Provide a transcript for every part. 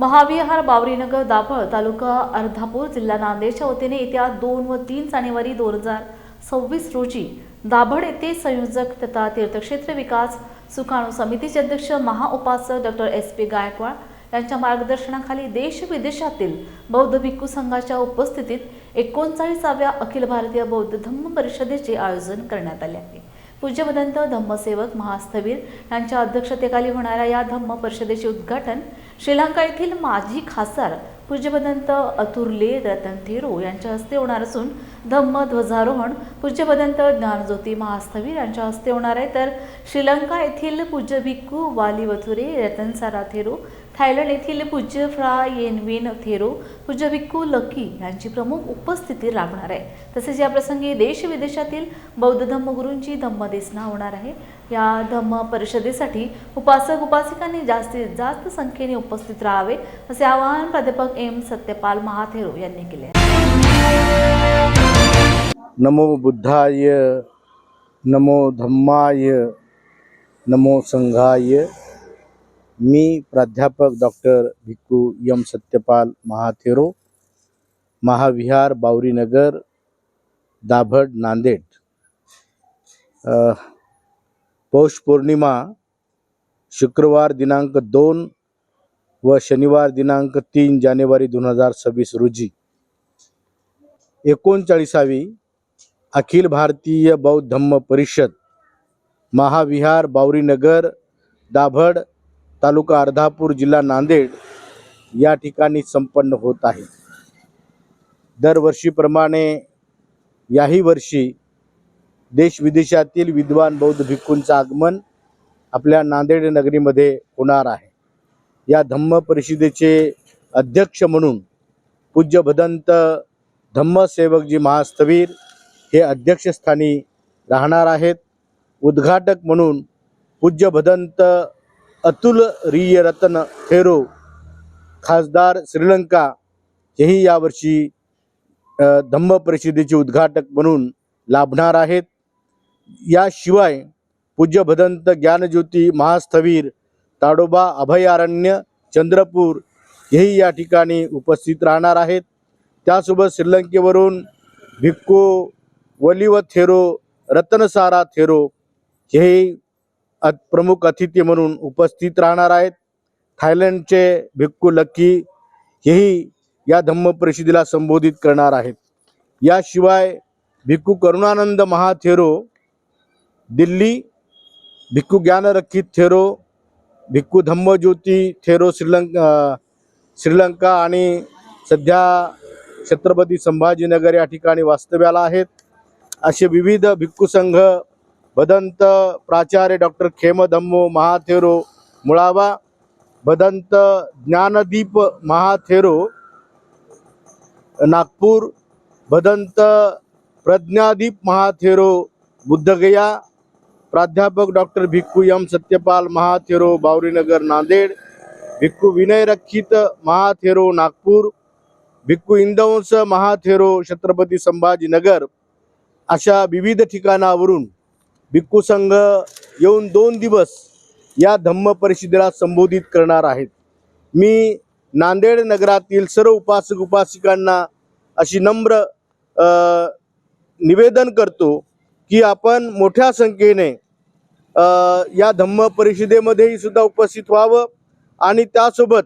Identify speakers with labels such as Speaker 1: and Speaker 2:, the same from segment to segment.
Speaker 1: महाविहार बावरीनगर दाभळ तालुका अर्धापूर जिल्हा नांदेडच्या वतीने येत्या दोन व तीन जानेवारी दोन हजार सव्वीस रोजी दाभड येथे संयोजक तथा तीर्थक्षेत्र विकास सुकाणू समितीचे अध्यक्ष महाउपासक डॉक्टर एस पी गायकवाड यांच्या मार्गदर्शनाखाली देश विदेशातील बौद्ध भिक्खू संघाच्या उपस्थितीत एकोणचाळीसाव्या अखिल भारतीय बौद्ध धम्म परिषदेचे आयोजन करण्यात आले आहे. पूज्यभदंत धम्मसेवक महास्थवीर यांच्या अध्यक्षतेखाली होणाऱ्या या धम्म परिषदेचे उद्घाटन श्रीलंका येथील माजी खासदार पूज्यपदंत अतुरले रतन थेरो यांच्या हस्ते होणार असून धम्म ध्वजारोहण पूज्यभदंत ज्ञानज्योती महास्थवीर यांच्या हस्ते होणार आहे. तर श्रीलंका येथील पूज्य भिक्खू Waliwathure Ratanasara Thero Thailand येथील पूज्य फ्रा येनविन थेरो पूज्य भिक्खू लकी यांची प्रमुख उपस्थिती लाभणार आहे. तसेच या प्रसंगी देश विदेशातील बौद्ध धम्मगुरूंची धम्मदेसना होणार आहे. या धम्म परिषदेसाठी उपासक उपासिकांनी जास्तीत जास्त संख्येने उपस्थित राहावे असे आवाहन प्राध्यापक एम सत्यपाल महाथेरो यांनी केले आहे.
Speaker 2: नमो बुद्धाय नमो धम्माय नमो संघाय मी प्राध्यापक डॉक्टर भिक्कू यम सत्यपाल महाथेरो महाविहार बावरीनगर दाभड नांदेड. पौष पौर्णिमा शुक्रवार दिनांक दोन व शनिवार दिनांक तीन जानेवारी दोन हजार सव्वीस रोजी. एकोणचाळीसावी अखिल भारतीय बौद्ध धम्म परिषद महाविहार बावरीनगर दाभड तालुका अर्धापूर जिल्हा नांदेड या ठिकाणी संपन्न होत आहे. दरवर्षीप्रमाणे याही वर्षी देश विदेशातील विद्वान बौद्ध भिक्खूंचं आगमन आपल्या नांदेड नगरीमध्ये होणार आहे. या धम्म परिषदेचे अध्यक्ष म्हणून पूज्य भदंत धम्मसेवकजी महास्थवीर हे अध्यक्षस्थानी राहणार आहेत. उद्घाटक म्हणून पूज्य भदंत अतुल रिय रतन थेरो खासदार श्रीलंका हेही यावर्षी धम्म परिषदेचे उद्घाटक म्हणून लाभणार आहेत. याशिवाय पूज्य भदंत ज्ञानज्योती महास्थवीर ताडोबा अभयारण्य चंद्रपूर हेही या ठिकाणी उपस्थित राहणार आहेत. त्यासोबत श्रीलंकेवरून भिक्को वलिव थेरो रतनसारा थेरो हेही प्रमुख अतिथी म्हणून उपस्थित राहणार आहेत. थायलंडचे भिक्कू लक्की हेही या धम्म परिषदेला संबोधित करणार आहेत. याशिवाय भिक्खू करुणानंद महाथेरो दिल्ली भिक्खू ज्ञानरक्षित थेरो भिक्खू धम्मज्योती थेरो श्रीलंका श्रीलंका आणि सध्या छत्रपती संभाजीनगर या ठिकाणी वास्तव्याला आहेत. असे विविध भिक्खू संघ भदंत प्राचार्य डॉक्टर खेमधम्मो महाथेरो मुळावा भदंत ज्ञानदीप महाथेरो नागपूर भदंत प्रज्ञादीप महाथेरो बुद्धगया प्राध्यापक डॉक्टर भिक्खू एम सत्यपाल महाथेरो बावरीनगर नांदेड भिक्खू विनय रक्षित महाथेरो नागपूर भिक्खू इंदवंस महाथेरो छत्रपती संभाजीनगर अशा विविध ठिकाणावरून भिक्खू संघ येऊन दोन दिवस या धम्म परिषदेला संबोधित करणार आहेत. मी नांदेड नगरातील सर्व उपासक उपासिकांना अशी नम्र निवेदन करतो की आपण मोठ्या संख्येने या धम्म परिषदेमध्येही सुद्धा उपस्थित व्हावं आणि त्यासोबत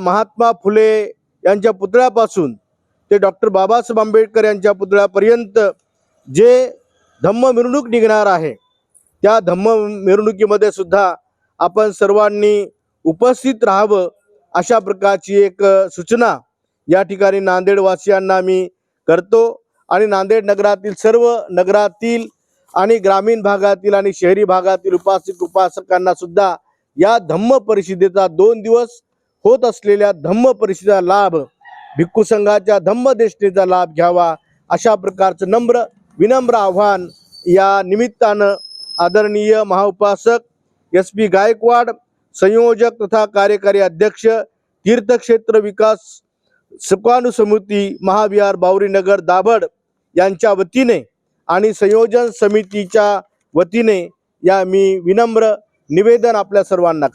Speaker 2: महात्मा फुले यांच्या पुतळ्यापासून ते डॉक्टर बाबासाहेब आंबेडकर यांच्या पुतळ्यापर्यंत जे धम्म मिरवणूक निघणार आहे. त्या धम्म मिरवणुकीमध्ये सुद्धा आपण सर्वांनी उपस्थित राहावं अशा प्रकारची एक सूचना या ठिकाणी नांदेडवासियांना मी करतो. आणि नांदेड नगरातील सर्व नगरातील आणि ग्रामीण भागातील आणि शहरी भागातील उपासक उपासकांना सुद्धा या धम्म परिषदेचा दोन दिवस होत असलेल्या धम्म परिषदेचा लाभ भिक्खू संघाच्या धम्म लाभ घ्यावा अशा प्रकारचं नम्र विनम्र आव्हान. या निमित्तानं आदरणीय महाउपासक एस पी गायकवाड संयोजक तथा कार्यकारी अध्यक्ष तीर्थक्षेत्र विकास सुकाणू समिती महाविहार बावरीनगर दाभड यांच्या वतीने आणि संयोजन समितीच्या वतीने या मी विनम्र निवेदन आपल्या सर्वांना करतो.